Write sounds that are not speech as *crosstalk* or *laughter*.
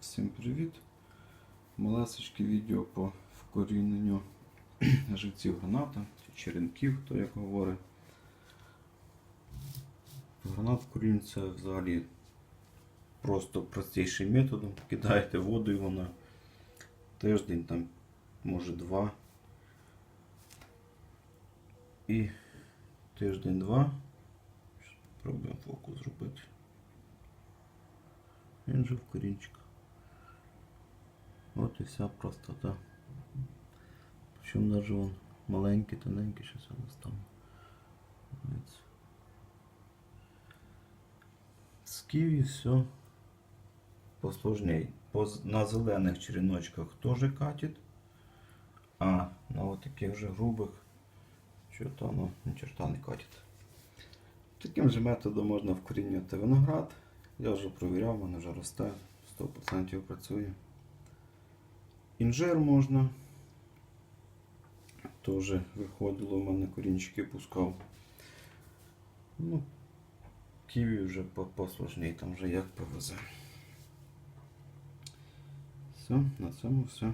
Всім привіт! Малесечке відео по вкоріненню *clears throat* живців граната чи черенків, хто як говорить. Гранат вкорінюється взагалі просто простішим методом. Кидаєте воду його на тиждень, там, може два. І тиждень-два. Пробуємо фокус зробити. Він же в корінчиках. От і вся простота. Причому навіть вон маленький, тоненький, щось я достану. Ось. З ківі все посложней. По, на зелених череночках теж катить, а на от таких же грубих що-то воно ні черта не катить. Таким же методом можна вкорінювати виноград. Я вже провіряв, в вже росте, 100% працює. Інжир можна. Теж виходило, в мене корінчики пускав. Ну, ківі вже по- посложній, там вже як повезе. Все, на цьому все.